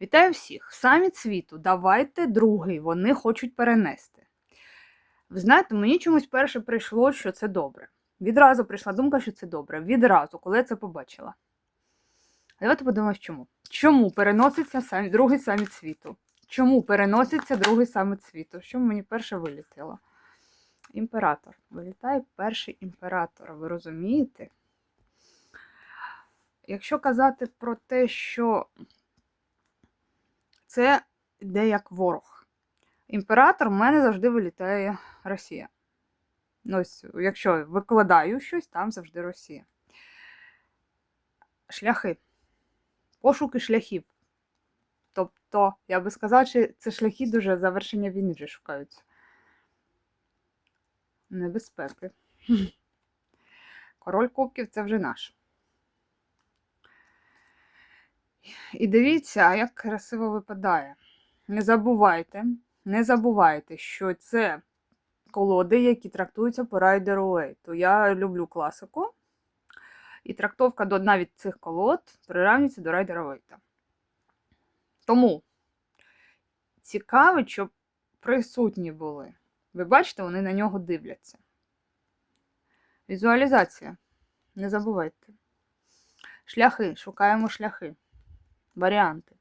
Вітаю всіх! Саміт світу. Давайте другий. Вони хочуть перенести. Ви знаєте, мені чомусь перше прийшло, що це добре. Відразу прийшла думка, що це добре. Відразу, коли я це побачила. Давайте подивимось, чому. Чому переноситься саміт, другий саміт світу? Чому переноситься другий саміт світу? Що мені перше вилітіло? Імператор. Вилітає перший імператор. Ви розумієте? Якщо казати про те, що це йде як ворог. Імператор в мене завжди вилітає Росія. Ну, ось, якщо викладаю щось, там завжди Росія. Шляхи. Пошуки шляхів. Тобто, я би сказала, що це шляхи дуже завершення війни вже шукаються. Небезпеки. Король Кубків це вже наш. І дивіться, як красиво випадає. Не забувайте, не забувайте, що це колоди, які трактуються по райдеру Уейту. Я люблю класику. І трактовка до навіть цих колод приравнюється до райдера Уейта. Тому цікаво, щоб присутні були. Ви бачите, вони на нього дивляться. Візуалізація. Не забувайте. Шляхи, шукаємо шляхи варіанти.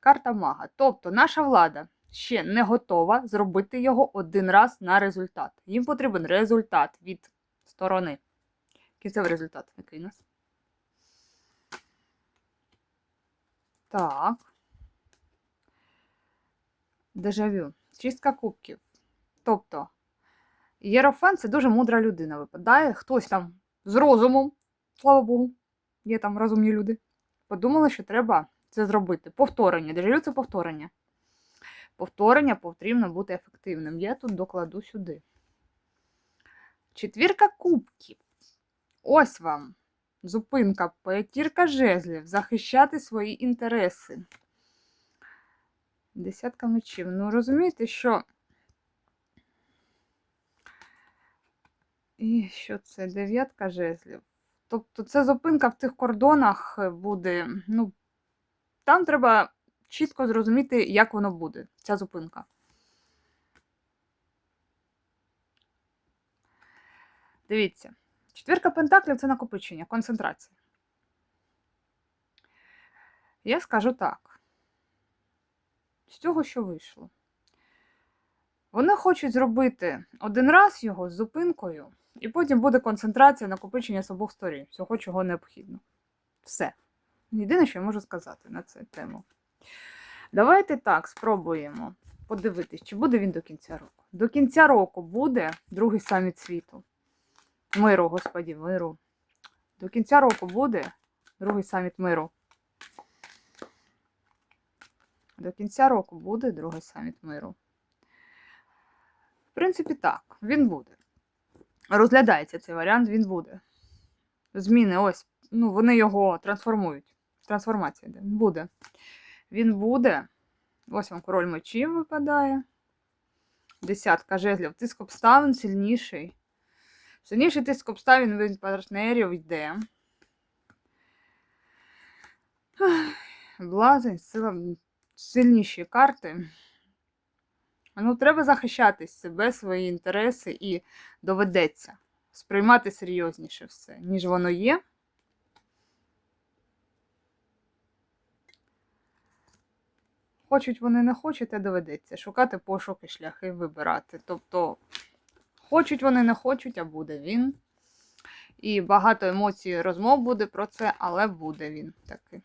Карта мага. Тобто наша влада ще не готова зробити його один раз на результат. Їм потрібен результат від сторони. Кінцевий результат, який у нас. Так. Дежавю. Чистка кубків. Тобто, Єрофан це дуже мудра людина випадає. Хтось там з розумом, слава Богу, є там розумні люди. Подумали, що треба це зробити. Повторення. Дежавю це повторення. Повторення потрібно бути ефективним. Я тут докладу сюди. Четвірка кубків. Ось вам. Зупинка, п'ятірка жезлів. Захищати свої інтереси. Десятка мечів. Ну, розумієте, що. І що це? Дев'ятка жезлів. Тобто це зупинка в тих кордонах буде. Ну, там треба чітко зрозуміти, як воно буде, ця зупинка. Дивіться, четвірка пентаклів це накопичення, концентрація. Я скажу так. З цього, що вийшло. Вони хочуть зробити один раз його з зупинкою, і потім буде концентрація накопичення з обох сторін, всього, чого необхідно. Все. Єдине, що я можу сказати на цю тему. Давайте так спробуємо подивитись, чи буде він до кінця року. До кінця року буде другий саміт світу. Миру, господі, миру. До кінця року буде другий саміт миру. До кінця року буде другий саміт миру. В принципі, так, він буде. Розглядається цей варіант, він буде. Зміни, ось, ну, вони його трансформують. Трансформація йде. Буде. Він буде. Ось вам король мечів випадає. Десятка жезлів. Тиск обставин сильніший. Сильніший тиск обставин від партнерів йде. Блазень, сила, сильніші карти. Ну, треба захищати себе, свої інтереси і доведеться сприймати серйозніше все, ніж воно є. Хочуть вони не хочуть, а доведеться. Шукати пошуки, шляхи вибирати. Тобто, хочуть вони не хочуть, а буде він. І багато емоцій, розмов буде про це, але буде він таки.